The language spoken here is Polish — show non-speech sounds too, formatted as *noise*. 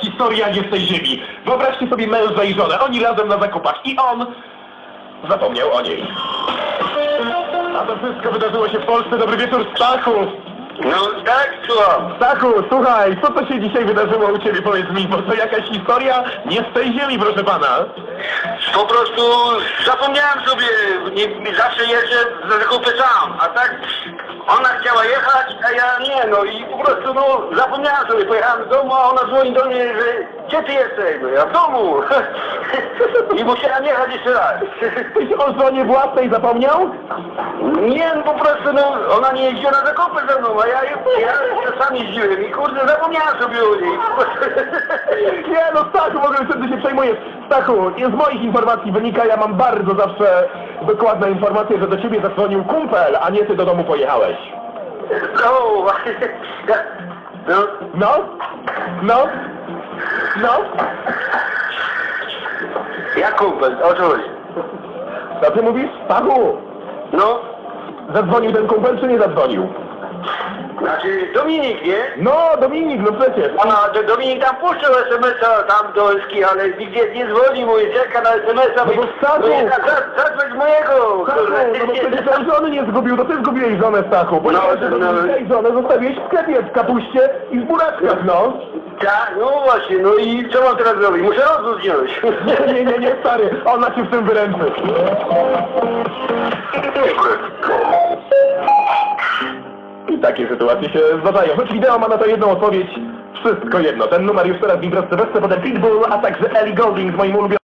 historia nie z tej ziemi. Wyobraźcie sobie męża i żonę, oni razem na zakupach i on zapomniał o niej. A to wszystko wydarzyło się w Polsce. Dobry wieczór, Stachu! No tak, słucham. Stachu, słuchaj, co to się dzisiaj wydarzyło u Ciebie, powiedz mi, bo to jakaś historia nie z tej ziemi, proszę Pana. Po prostu zapomniałem sobie, nie, zawsze jeżdżę za zakupy sam, a tak nie, no i po prostu no zapomniałem sobie, pojechałem do domu, a ona dzwoni do mnie, że gdzie ty jesteś? No ja w domu. *laughs* I musiałem jechać jeszcze raz. Tyś *laughs* o żonie własnej zapomniał? Nie, no po prostu no, ona nie jeździła na zakupy ze mną, a ja, ja sam jeździłem i kurde zapomniałem sobie o niej. *laughs* Nie no, Stachu, w ogóle wtedy się przejmujesz. Stachu, z moich informacji wynika, ja mam bardzo zawsze dokładne informacje, że do Ciebie zadzwonił kumpel, a nie Ty do domu pojechałeś. No, no, No? No? No? jak kumpel, o co chodzi? Co Ty mówisz? Stachu, No, zadzwonił ten kumpel, czy nie zadzwonił? Znaczy Dominik, nie? No, Dominik, no przecież. A do, Dominik tam puszczał SMS-a tam do Eski, ale nigdzie nie dzwoni, mój czeka na SMS-a. No bo Stachu! Za- Zadzwoń mojego! Stachu, no bo przecież on żony nie zgubił, to Ty zgubiłeś żonę, Stachu. Ponieważ No, no, no. no. żonę zostawiłeś w sklepie, w kapuście i w buraczkach, no. Tak, no właśnie, no i co mam teraz zrobić? Muszę rozwód wziąć. Nie, nie, nie, nie, stary, ona Cię w tym wyręczy. Takie sytuacje się zdarzają. Choć wideo ma na to jedną odpowiedź. Wszystko jedno. Ten numer już teraz w Imprezce potem Pitbull, a także Ellie Golding z moim ulubionym